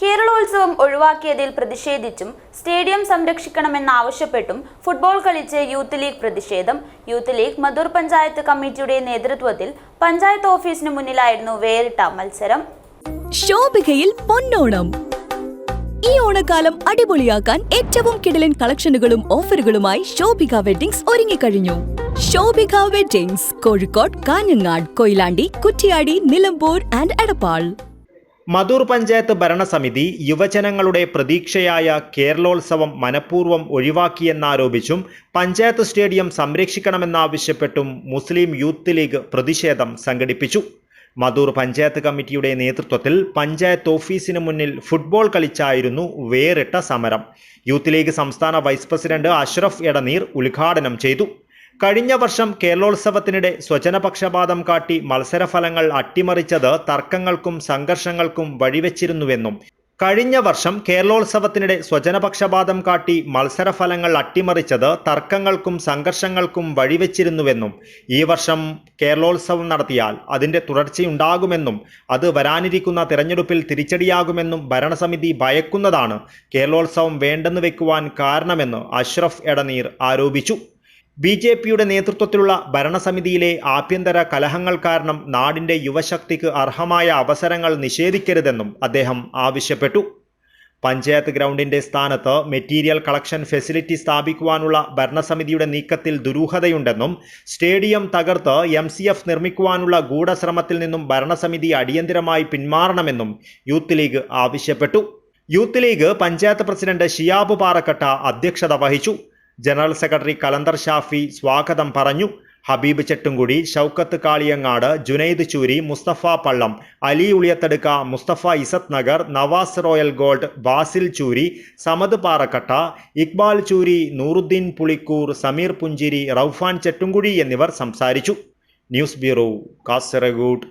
കേരളോത്സവം ഒഴിവാക്കിയതിൽ പ്രതിഷേധിച്ചും സ്റ്റേഡിയം സംരക്ഷിക്കണമെന്നാവശ്യപ്പെട്ടും ഫുട്ബോൾ കളിച്ച് യൂത്ത് ലീഗ് പ്രതിഷേധം. യൂത്ത് ലീഗ് മധൂർ പഞ്ചായത്ത് കമ്മിറ്റിയുടെ നേതൃത്വത്തിൽ പഞ്ചായത്ത് ഓഫീസിന് മുന്നിലായിരുന്നു വേറിട്ട മത്സരം. ശോഭികയിൽ പൊന്നോണം. ഈ ഓണക്കാലം അടിപൊളിയാക്കാൻ ഏറ്റവും കിടലൻ കളക്ഷനുകളും ഓഫറുകളുമായി ശോഭിക വെഡിങ്സ് ഒരുങ്ങിക്കഴിഞ്ഞു. Shobhika weddings Kozhikode Kanhangad Koyilandy Kuttiady Nilambur and Edappal. Madhur panchayat ഭരണസമിതി യുവജനങ്ങളുടെ പ്രതീക്ഷയായ കേരളോത്സവം മനഃപൂർവം ഒഴിവാക്കിയെന്നാരോപിച്ചും പഞ്ചായത്ത് സ്റ്റേഡിയം സംരക്ഷിക്കണമെന്നാവശ്യപ്പെട്ടും മുസ്ലിം യൂത്ത് ലീഗ് പ്രതിഷേധം സംഘടിപ്പിച്ചു. മധൂർ പഞ്ചായത്ത് കമ്മിറ്റിയുടെ നേതൃത്വത്തിൽ പഞ്ചായത്ത് ഓഫീസിന് മുന്നിൽ ഫുട്ബോൾ കളിച്ചായിരുന്നു വേറിട്ട സമരം. യൂത്ത് ലീഗ് സംസ്ഥാന വൈസ് പ്രസിഡന്റ് അഷ്റഫ് എടനീർ ഉദ്ഘാടനം ചെയ്തു. കഴിഞ്ഞ വർഷം കേരളോത്സവത്തിനിടെ സ്വജനപക്ഷപാതം കാട്ടി മത്സരഫലങ്ങൾ അട്ടിമറിച്ചത് തർക്കങ്ങൾക്കും സംഘർഷങ്ങൾക്കും വഴിവെച്ചിരുന്നുവെന്നും കഴിഞ്ഞ വർഷം കേരളോത്സവത്തിനിടെ സ്വജനപക്ഷപാതം കാട്ടി മത്സരഫലങ്ങൾ അട്ടിമറിച്ചത് തർക്കങ്ങൾക്കും സംഘർഷങ്ങൾക്കും വഴിവെച്ചിരുന്നുവെന്നും ഈ വർഷം കേരളോത്സവം നടത്തിയാൽ അതിന്റെ തുടർച്ചയുണ്ടാകുമെന്നും അത് വരാനിരിക്കുന്ന തിരഞ്ഞെടുപ്പിൽ തിരിച്ചടിയാകുമെന്നും ഭരണസമിതി ഭയക്കുന്നതാണ് കേരളോത്സവം വേണ്ടെന്ന് വെക്കുവാൻ കാരണമെന്ന് അഷ്റഫ് എടനീർ ആരോപിച്ചു. ബി ജെ പിയുടെ നേതൃത്വത്തിലുള്ള ഭരണസമിതിയിലെ ആഭ്യന്തര കലഹങ്ങൾ കാരണം നാടിന്റെ യുവശക്തിക്ക് അർഹമായ അവസരങ്ങൾ നിഷേധിക്കരുതെന്നും അദ്ദേഹം ആവശ്യപ്പെട്ടു. പഞ്ചായത്ത് ഗ്രൗണ്ടിന്റെ സ്ഥാനത്ത് മെറ്റീരിയൽ കളക്ഷൻ ഫെസിലിറ്റി സ്ഥാപിക്കുവാനുള്ള ഭരണസമിതിയുടെ നീക്കത്തിൽ ദുരൂഹതയുണ്ടെന്നും സ്റ്റേഡിയം തകർത്ത് എം സി എഫ് നിർമ്മിക്കുവാനുള്ള ഗൂഢശ്രമത്തിൽ നിന്നും ഭരണസമിതി അടിയന്തിരമായി പിന്മാറണമെന്നും യൂത്ത് ലീഗ് ആവശ്യപ്പെട്ടു. Youth League panchayat president Shiyab Parakkatta അധ്യക്ഷത വഹിച്ചു. ജനറൽ സെക്രട്ടറി കലന്തർ ഷാഫി സ്വാഗതം പറഞ്ഞു. ഹബീബ് ചെട്ടുംകുടി ഷൗക്കത്ത് കാളിയങ്ങാട് ജുനൈദ് ചൂരി മുസ്തഫ പള്ളം അലി ഉളിയത്തടുക്ക മുസ്തഫ ഇസത്ത് നഗർ നവാസ് റോയൽ ഗോൾഡ് ബാസിൽ ചൂരി സമദ് പാറക്കട്ട ഇക്ബാൽ ചൂരി നൂറുദ്ദീൻ പുളിക്കൂർ സമീർ പുഞ്ചിരി റൌഫാൻ ചെട്ടുംകുടി എന്നിവർ സംസാരിച്ചു. News bureau Kasaragod.